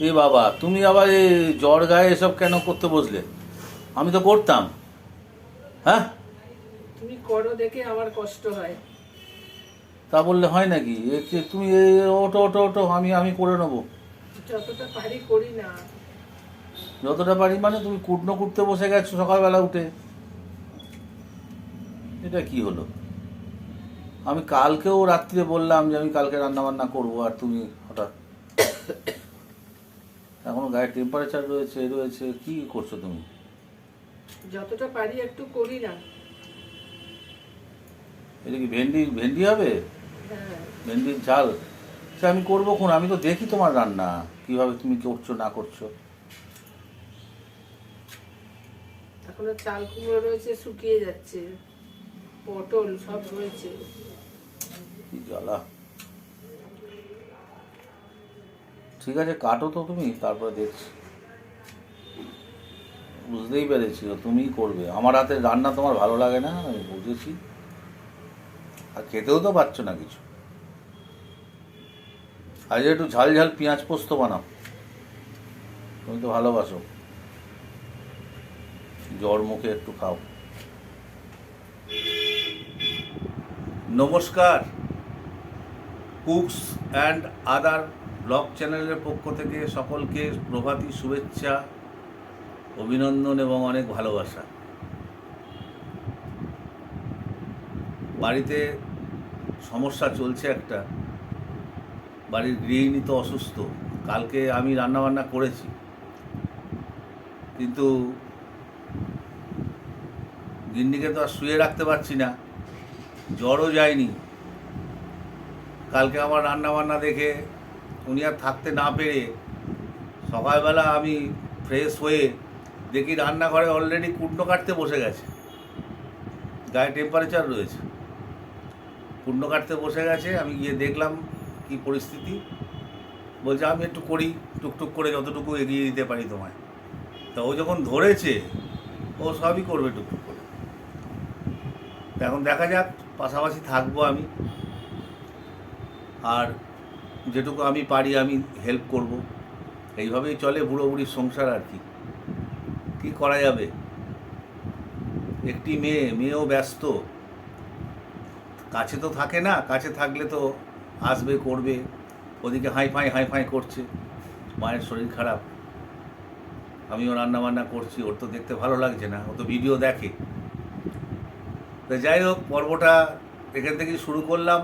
এ বাবা তুমি আবার এই জ্বর গায়ে এসব কেন করতে বসলে? আমি তো করতাম। হ্যাঁ? তুমি করো দেখে আমার কষ্ট হয়। তা বললে হয় নাকি? তুমি ওটো ওটো ওটো আমি আমি করে নেব। যতটা পারি করি না। যতটা পারি মানে তুমি কুটনো কুটতে বসে গেছো সকালবেলা উঠে। এটা কি হলো? আমি কালকেও রাত্রিরে বললাম যে আমি কালকে রান্না বান্না করব আর তুমি হঠাৎ এখনও গায়ের টেম্পারেচার রয়েছে রয়েছে কি করছ তুমি? যতটা পারি একটু করি না। এটা কি ভেন্ডি ভেন্ডি হবে? হ্যাঁ। ভেন্ডির ঝাল। সে আমি করব কোন? আমি তো দেখি তোমার রান্না কীভাবে তুমি করছ না করছ। এখনও চাল কুমড়ো রয়েছে শুকিয়ে যাচ্ছে। পটল সব রয়েছে। কি জ্বালা। ঠিক আছে, কাটো তো তুমি, তারপরে দেখছি। বুঝতেই পেরেছি তুমিই করবে। আমার হাতে রান্না তোমার ভালো লাগে না, আমি বুঝেছি। আর খেতেও তো পাচ্ছ না কিছু। আজ একটু ঝাল ঝাল পেঁয়াজ পোস্ত বানাও। তুমি তো ভালোবাসো। জ্বর মুখে একটু খাও। নমস্কার। কুকস অ্যান্ড আদার ব্লগ চ্যানেলের পক্ষ থেকে সকলকে প্রভাতী শুভেচ্ছা, অভিনন্দন এবং অনেক ভালোবাসা। বাড়িতে সমস্যা চলছে একটা। বাড়ির গৃহিণী তো অসুস্থ। কালকে আমি রান্নাবান্না করেছি। কিন্তু গিন্নিকে তো আর শুয়ে রাখতে পারছি না। জ্বরও যায়নি। কালকে আমার রান্নাবান্না দেখে উনি আর থাকতে না পেরে সকালবেলা আমি ফ্রেশ হয়ে দেখি রান্নাঘরে অলরেডি কুটনো কাটতে বসে গেছে। গায়ে টেম্পারেচার রয়েছে। কুটনো কাটতে বসে গেছে, আমি গিয়ে দেখলাম কি পরিস্থিতি। বলছে, আমি একটু করি, টুকটুক করে যতটুকু এগিয়ে দিতে পারি তোমায়। তা ও যখন ধরেছে, ও সবই করবে টুকটুক করে। এখন দেখা যাক, পাশাপাশি থাকব আমি। আর যেটুকু আমি পারি আমি হেল্প করব। এইভাবেই চলে বুড়ো বুড়ির সংসার আর কি। কি করা যাবে? একটি মেয়ে, মেয়েও ব্যস্ত। কাছে তো থাকে না, কাছে থাকলে তো আসবে, করবে। ওদিকে হাই ফাই হাই ফাই করছে। মায়ের শরীর খারাপ। আমিও রান্না বান্না করছি, ওর তো দেখতে ভালো লাগছে না, ও তো ভিডিও দেখে। তো যাই হোক, পর্বটা এখান থেকেই শুরু করলাম।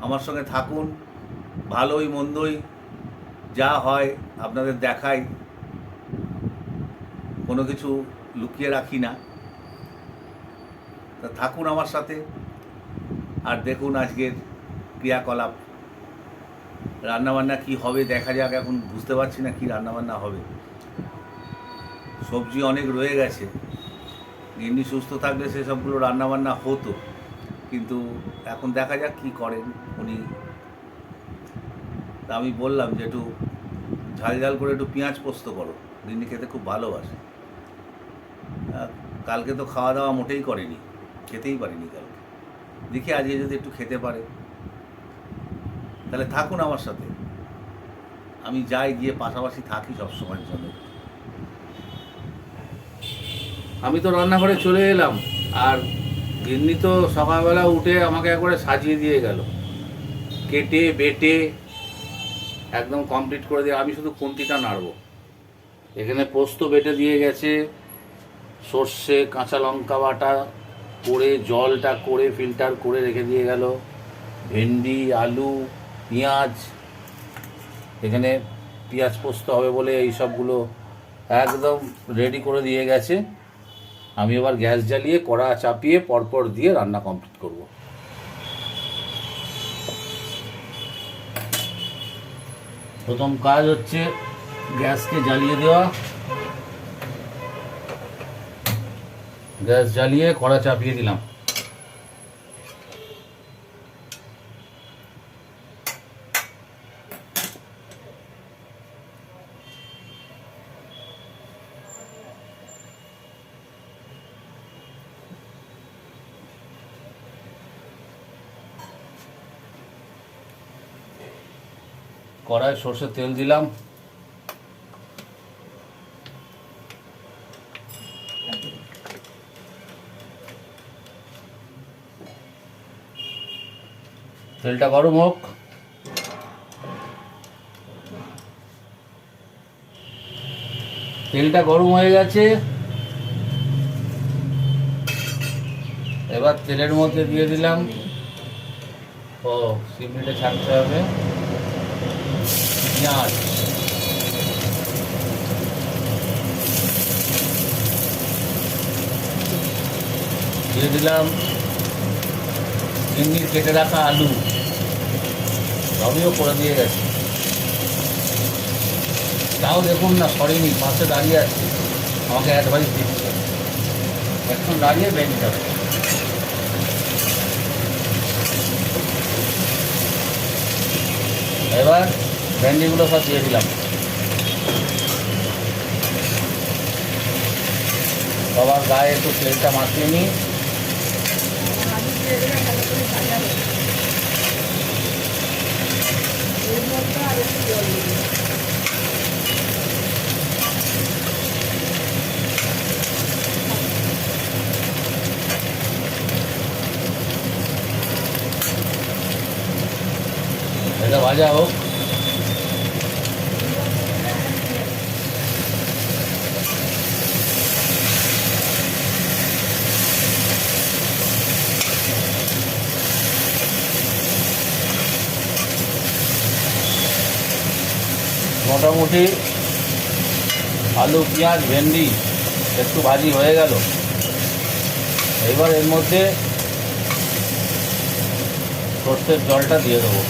আমার সঙ্গে থাকুন। ভালোই, মন্দই, যা হয় আপনাদের দেখাই। কোনো কিছু লুকিয়ে রাখি না। তা থাকুন আমার সাথে আর দেখুন আজকের ক্রিয়াকলাপ। রান্নাবান্না কি হবে দেখা যাক, এখন বুঝতে পারছি না কি রান্নাবান্না হবে। সবজি অনেক রয়ে গেছে। এমনি সুস্থ থাকলে সেসবগুলো রান্নাবান্না হতো। কিন্তু এখন দেখা যাক কি করেন উনি। তা আমি বললাম যে একটু ঝাল ঝাল করে একটু পেঁয়াজ পোস্ত করো। গিন্নি খেতে খুব ভালোবাসে। কালকে তো খাওয়া দাওয়া মোটেই করেনি। খেতেই পারিনি কালকে। দেখি আজকে যদি একটু খেতে পারে। তাহলে থাকুন আমার সাথে। আমি যাই, গিয়ে পাশাপাশি থাকি সবসময়ের জন্য। আমি তো রান্নাঘরে চলে এলাম। আর গিন্নি তো সকালবেলা উঠে আমাকে একবারে সাজিয়ে দিয়ে গেল। কেটে, বেটে একদম কমপ্লিট করে দিয়ে আমি শুধু খুন্তিটা নাড়বো। এখানে পোস্ত বেটে দিয়ে গেছে, সর্ষে, কাঁচা লঙ্কা বাটা করে, জলটা করে ফিল্টার করে রেখে দিয়ে গেল। ভেন্ডি, আলু, পেঁয়াজ, এখানে পেঁয়াজ পোস্ত হবে বলে এই সবগুলো একদম রেডি করে দিয়ে গেছে। আমি এবার গ্যাস জ্বালিয়ে কড়া চাপিয়ে পরপর দিয়ে রান্না কমপ্লিট করব। প্রথম কাজ হচ্ছে গ্যাসকে জ্বালিয়ে দেওয়া। গ্যাস জ্বালিয়ে কড়া চাপিয়ে দিলাম। কড়ায় সর্ষের তেল দিলাম। তেলটা গরম হোক। তেলটা গরম হয়ে গেছে। এবার তেলের মধ্যে দিয়ে দিলাম। ও সিমড়িটা ছাড়তে হবে। পেঁয়াজ দিয়ে দিলাম চিংড়ির কেটে রাখা আলু। সবইও করে দিয়ে গেছে। তাও দেখুন না, সরেনি, পাশে দাঁড়িয়ে আছে। আমাকে অ্যাডভাইস দিচ্ছে এখন দাঁড়িয়ে বেঞ্চ যাবে এবার ভেন্ডিগুলো সব দিয়ে দিলাম। সবার গায়ে একটু তেলটা মাখিয়ে নিই। আলু দিয়ে দিলে ভালো করে ভাজা হবে। এর মধ্যে আর একটু জল দেবো। এটা ভাজা হোক মোটামুটি আলু, পেঁয়াজ, ভেন্ডি, একটু ভাজি হয়ে গেল। এবার এর মধ্যে সর্ষের জলটা দিয়ে দেবো।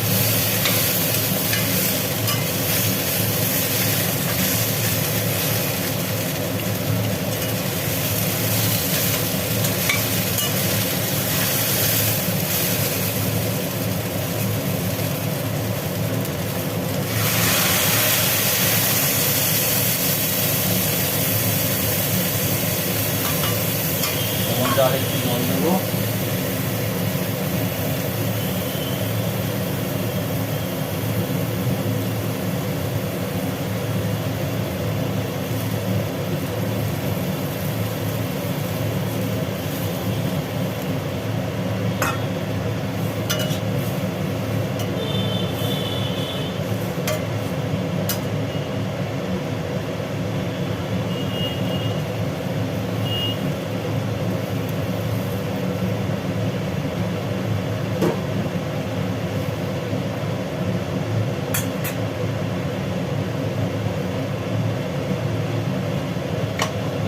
আরেকটু জল দেবো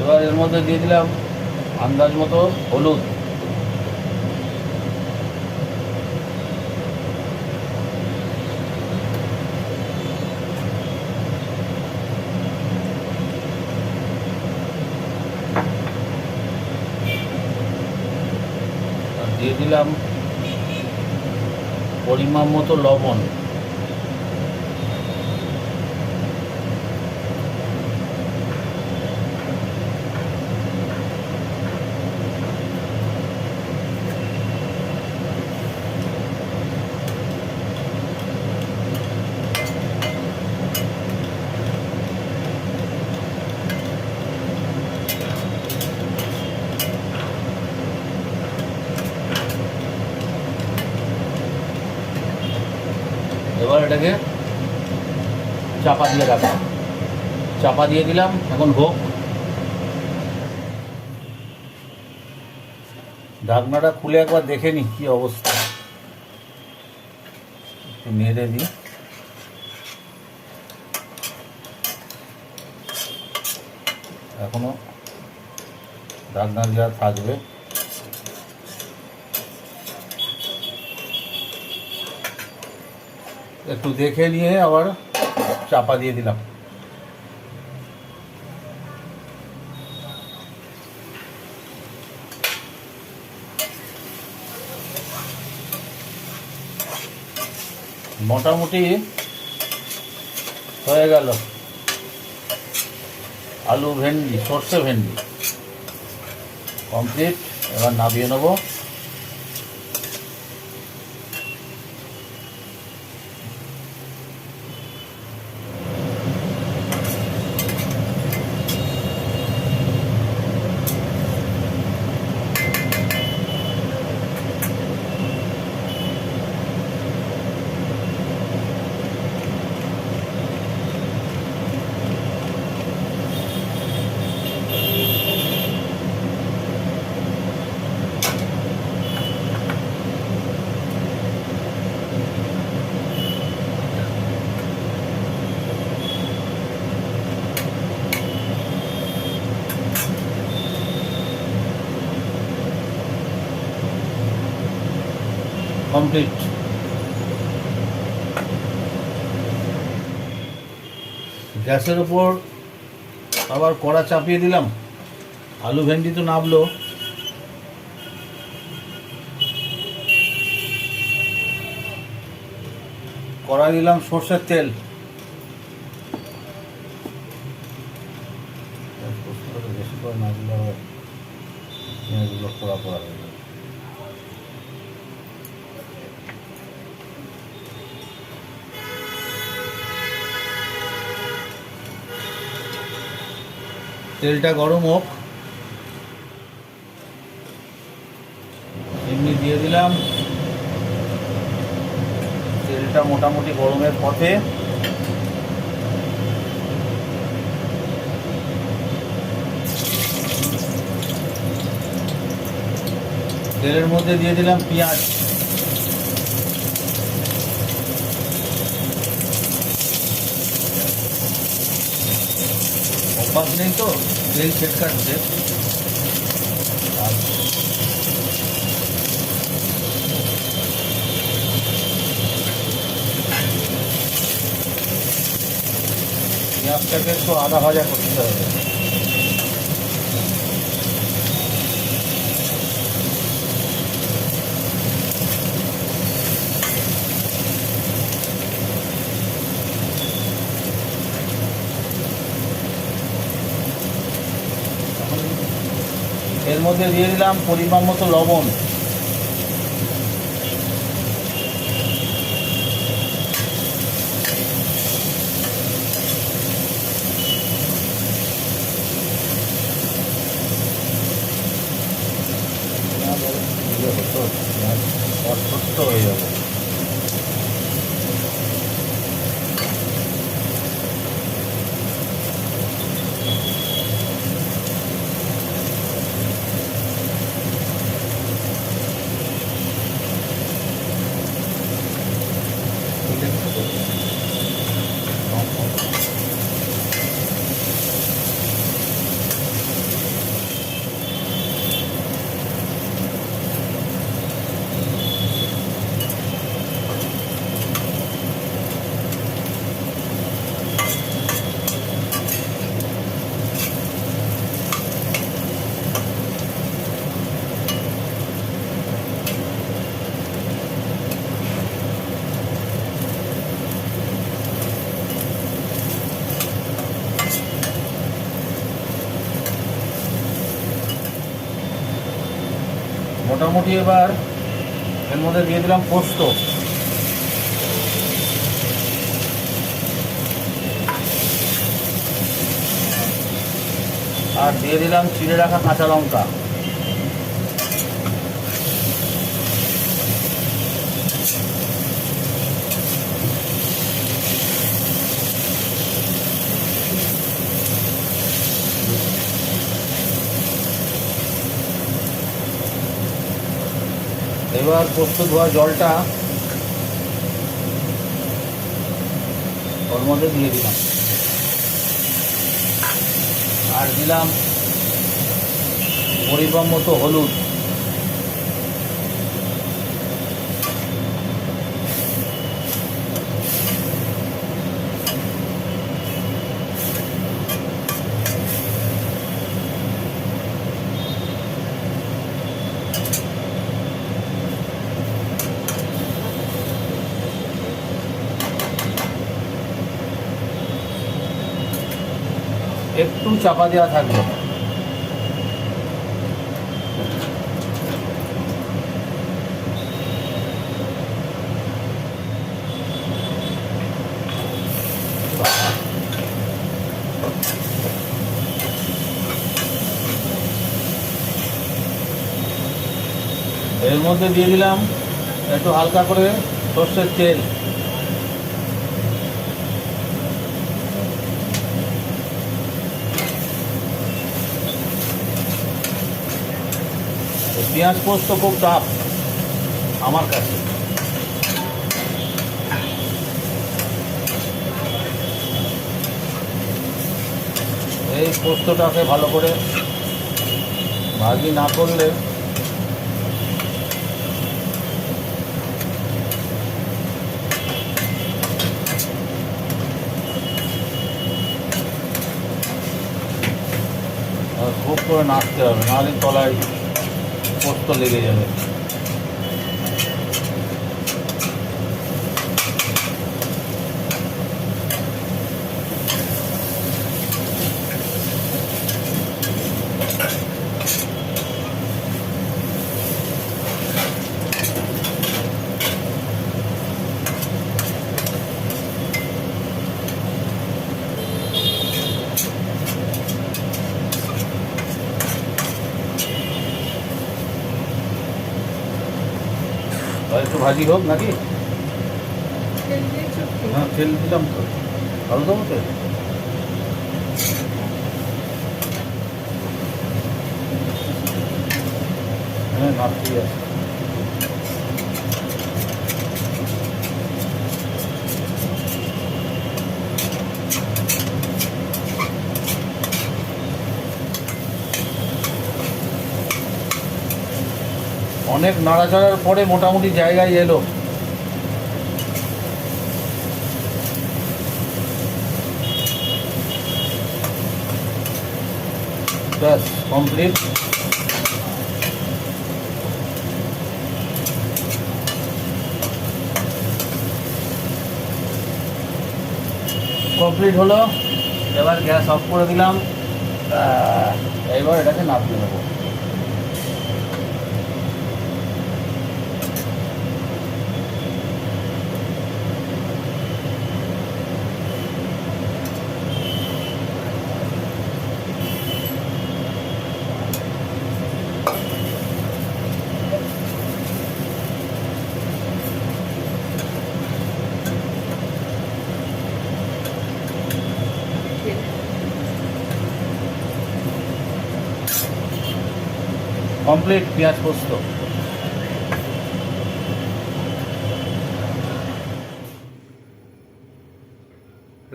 এবার এর মধ্যে দিয়ে দিলাম আন্দাজ মতো হলুদ। দিয়ে দিলাম পরিমাণ মতো লবণ। এটাকে চাপা দিয়ে রাখা। চাপা দিয়ে দিলাম, এখন হোক। ঢাকনাটা খুলে একবার দেখে নি কি অবস্থা। একটু নেড়ে দিই। এখনও ঢাকনা দেওয়া থাকবে। একটু দেখে নিয়ে আবার চাপা দিয়ে দিলাম। মোটামুটি হয়ে গেল। আলু ভেন্ডি, সর্ষে ভেন্ডি। কমপ্লিট, এবার নামিয়ে নেব। কমপ্লিট গ্যাসের উপর আবার কড়া চাপিয়ে দিলাম। আলু ভেন্ডি তো নামলো কড়া দিলাম সর্ষের তেল বেশি করে না দিলে আবার পেঁয়াজগুলো পোড়া পোড়া হয়ে যাবে তেলটা গরম হোক। এমনি দিয়ে দিলাম। তেলটা মোটামুটি গরমের পথে। তেলের মধ্যে দিয়ে দিলাম পেঁয়াজ। অভ্যাস নেই তো তেল ছেটকাচ্ছে আর পেঁয়াজটাকে একটু আদা ভাজা করতে হবে মধ্যে দিয়ে দিলাম পরিমাণ মতো লবণ ছোট্ট হয়ে যাবে মোটামুটি এবার এর মধ্যে দিয়ে দিলাম পোস্ত। আর দিয়ে দিলাম চিড়ে রাখা কাঁচা লঙ্কা। এবার পোস্ত ধোয়া জলটা ওর মধ্যে দিয়ে দিলাম। আর দিলাম পরিমাণ মতো হলুদ। একটু চাপা দেওয়া থাকবে। এর মধ্যে দিয়ে দিলাম একটু হালকা করে সর্ষের তেল। পেঁয়াজ পোস্ত খুব টাফ আমার কাছে। এই পোস্তটাকে ভালো করে ভাজি না করলে খুব করে নাচতে হবে, নাহলে তলায় পোস্ত লেগে যাবে। ভাজি হোক নাকি? হ্যাঁ তেল দিলাম তো। ভালো দেবো তো হ্যাঁ নাড়তেই আছে। অনেক নাড়াচাড়ার পরে মোটামুটি জায়গায় এলো। কমপ্লিট কমপ্লিট হলো। এবার গ্যাস অফ করে দিলাম। এবার এটাকে নামিয়ে নেব। কমপ্লিট পেঁয়াজ পোস্ত।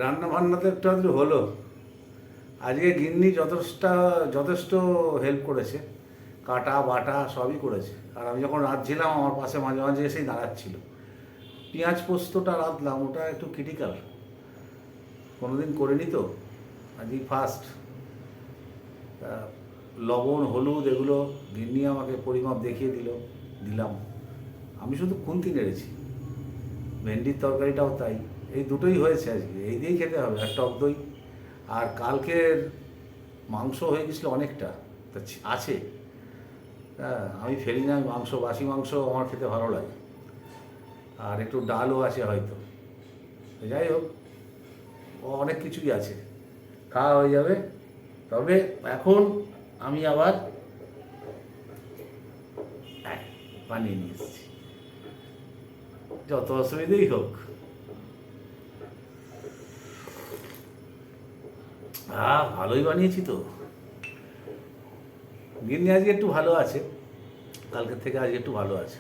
রান্না বান্না তো একটু আধটু হলো। আজকে গিন্নি যথেষ্ট যথেষ্ট হেল্প করেছে। কাটা, বাটা সবই করেছে। আর আমি যখন রাঁধছিলাম, আমার পাশে মাঝে মাঝে এসেই দাঁড়াচ্ছিল। পেঁয়াজ পোস্তটা রাঁধলাম, ওটা একটু ক্রিটিক্যাল কোনোদিন করিনি তো? আজই ফার্স্ট লবণ, হলুদ এগুলো গিন্নি আমাকে পরিমাপ দেখিয়ে দিল, দিলাম। আমি শুধু খুন্তি নেড়েছি। ভেন্ডির তরকারিটাও তাই। এই দুটোই হয়েছে আজকে। এই দিয়েই খেতে হবে, আর টক দই। আর কালকের মাংস হয়ে গেছিল অনেকটা। তা আছে। হ্যাঁ আমি ফেলি না, মাংস, বাসি মাংস আমার খেতে ভালো লাগে। আর একটু ডালও আছে হয়তো। যাই হোক, অনেক কিছুই আছে। খাওয়া হয়ে যাবে। তবে এখন আমি আবার বানিয়ে নিয়ে এসেছি। যত অসুবিধেই হোক। হ্যাঁ ভালোই বানিয়েছি তো। গিন্নি আজকে একটু ভালো আছে। কালকের থেকে আজকে একটু ভালো আছে।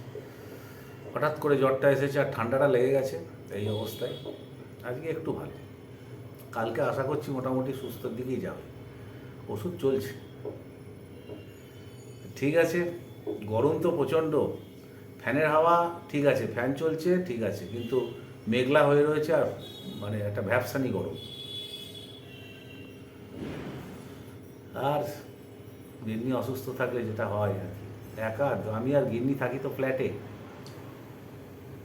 হঠাৎ করে জ্বরটা এসেছে আর ঠান্ডাটা লেগে গেছে এই অবস্থায়। আজকে একটু ভালো। কালকে আশা করছি মোটামুটি সুস্থর দিকেই যাবে। ওষুধ চলছে। ঠিক আছে, গরম তো প্রচণ্ড। ফ্যানের হাওয়া, ঠিক আছে, ফ্যান চলছে, ঠিক আছে, কিন্তু মেঘলা হয়ে রয়েছে আর মানে একটা ভ্যাপসানি গরম। আর গিন্নি অসুস্থ থাকলে যেটা হয় আর কি। একা, আমি আর গিন্নি থাকি তো ফ্ল্যাটে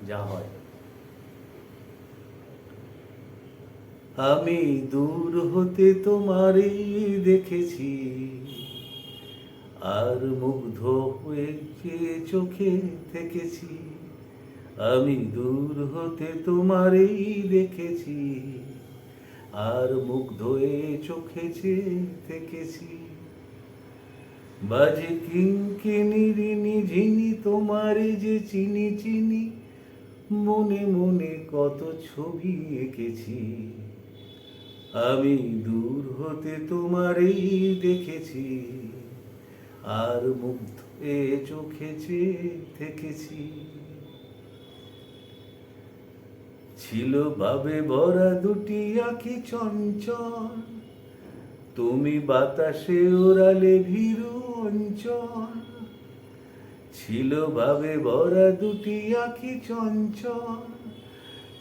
যা হয়। আমি দূর হতে তোমারই দেখেছি। আর মুগ্ধ হয়ে যে চোখে থেকেছি আমি দূর হতে তোমারই দেখেছি। আর মুগ্ধ হয়ে চোখে থেকেছি বাজে কিঙ্কিনি ঝিনি, তোমারে যে চিনি চিনি, মনে মনে কত ছবি এঁকেছি। আমি দূর হতে তোমারই দেখেছি। আর মুগ্ধ এ চোখে চেয়ে থেকেছি। ছিল ভাবে ভরা দুটি আঁখি চঞ্চল, তুমি বাতাসে ওরালে ভীরু অঞ্চল। ছিল ভাবে ভরা দুটি আঁখি চঞ্চল,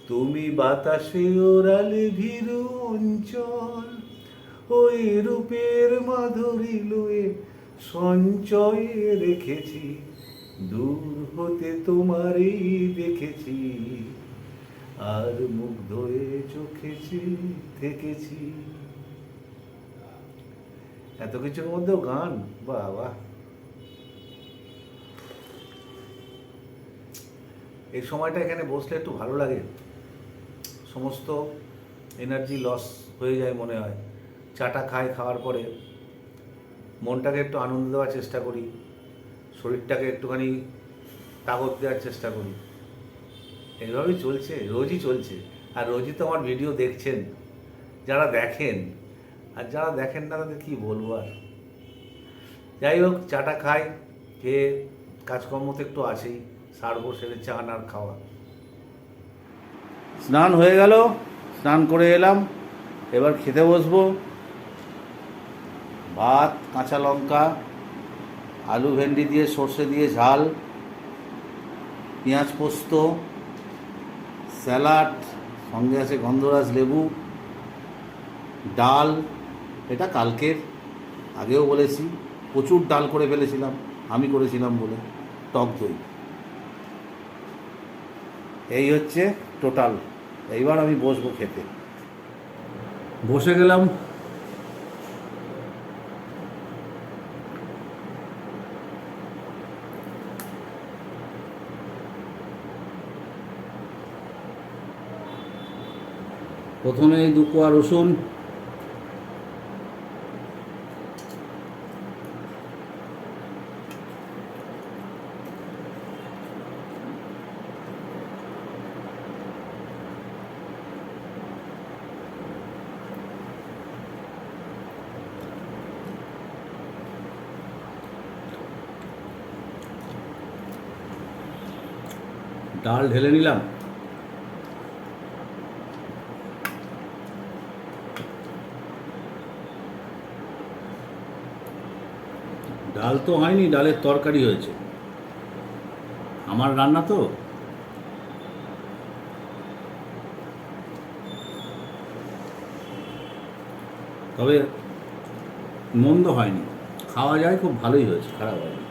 তুমি বাতাসে ওরালে ভীরু অঞ্চল। ওই রূপের মাধুরী লয়ে সঞ্চয়ে রেখেছি, দূর হতে তোমারই দেখেছি। আর মুগ্ধ হয়ে চোখেছি থেকেছি। এত কিছুর মধ্যেও গান? বাহ বাহ এই সময়টা এখানে বসলে একটু ভালো লাগে। সমস্ত এনার্জি লস হয়ে যায় মনে হয়। চাটা খায় খাওয়ার পরে। মনটাকে একটু আনন্দ দেওয়ার চেষ্টা করি, শরীরটাকে একটুখানি তাগত দেওয়ার চেষ্টা করি। এইভাবেই চলছে, রোজই চলছে। আর রোজই তো আমার ভিডিও দেখছেন, যারা দেখেন, আর যারা দেখেন না তাদের কী বলব আর? যাই হোক, চাটা খাই, খেয়ে কাজকর্ম তো একটু আছেই সারবো, সেরে চান আর খাওয়া। স্নান হয়ে গেল, স্নান করে এলাম, এবার খেতে বসবো। ভাত, কাঁচা লঙ্কা, আলু ভেন্ডি দিয়ে সর্ষে দিয়ে ঝাল, পেঁয়াজ পোস্ত, স্যালাড, সঙ্গে আছে গন্ধরাজ লেবু, ডাল, এটা কালকের, আগেও বলেছি, প্রচুর ডাল করে ফেলেছিলাম, আমি করেছিলাম বলে, টক দই। এই হচ্ছে টোটাল, এইবার আমি বসবো খেতে। বসে গেলাম প্রথমে দু কোয়া রসুন। ডাল ঢেলে নিলাম। ডাল তো হয়নি, ডালের তরকারি হয়েছে। আমার রান্না তো? তবে মন্দ হয়নি। খাওয়া যায়, খুব ভালোই হয়েছে, খারাপ হয়নি।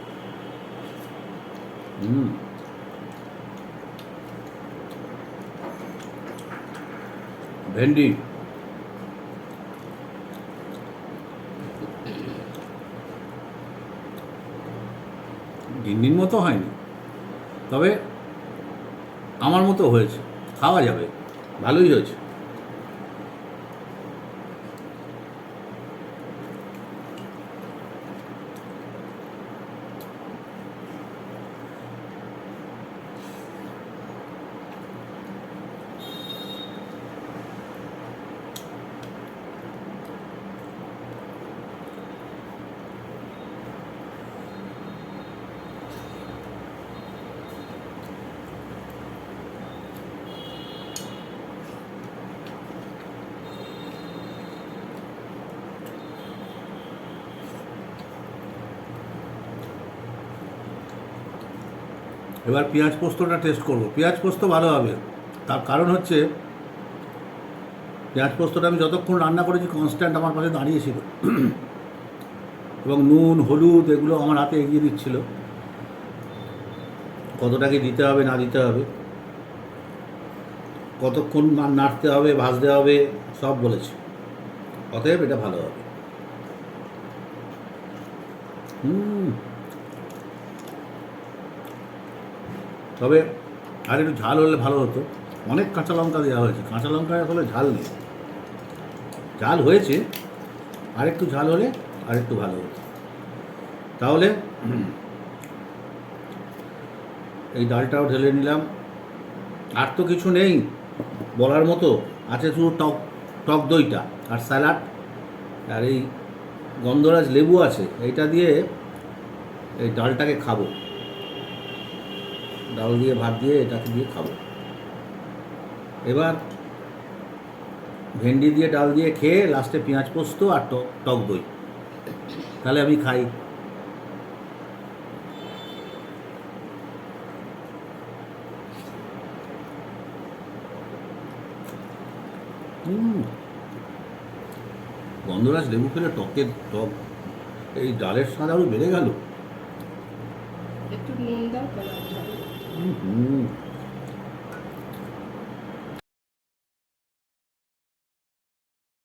হুম। ভেন্ডি। দিন মতো হয়নি। তবে আমার মতো হয়েছে। খাওয়া যাবে। ভালোই হয়েছে। এবার পেঁয়াজ পোস্তটা টেস্ট করব। পেঁয়াজ পোস্ত ভালো হবে। তার কারণ হচ্ছে, পেঁয়াজ পোস্তটা আমি যতক্ষণ রান্না করেছি কনস্ট্যান্ট আমার পাশে দাঁড়িয়েছিল এবং নুন, হলুদ এগুলো আমার হাতে এগিয়ে দিচ্ছিল। কতটা কি দিতে হবে, না দিতে হবে, কতক্ষণ নাড়তে হবে, ভাজতে হবে, সব বলেছে। অতএব এটা ভালো হবে হুম তবে আর একটু ঝাল হলে ভালো হতো। অনেক কাঁচা লঙ্কা দেওয়া হয়েছে। কাঁচা লঙ্কা আসলে ঝাল নেই। ঝাল হয়েছে, আর একটু ঝাল হলে আর একটু ভালো হতো। তাহলে এই ডালটাও ঢেলে নিলাম। আর তো কিছু নেই, বলার মতো। আছে শুধু টক টক দইটা আর স্যালাড। আর এই গন্ধরাজ লেবু আছে, এইটা দিয়ে এই ডালটাকে খাব। ডাল দিয়ে, ভাত দিয়ে এটাকে দিয়ে খাব। এবার ভেন্ডি দিয়ে, ডাল দিয়ে খেয়ে লাস্টে পেঁয়াজ পোস্ত আর টক টক দই। তাহলে আমি খাই। গন্ধরাজ লেবু খেলে টকের টক, এই ডালের স্বাদ আরও বেড়ে গেল। একটু নুন দাও কালার ভালো হুম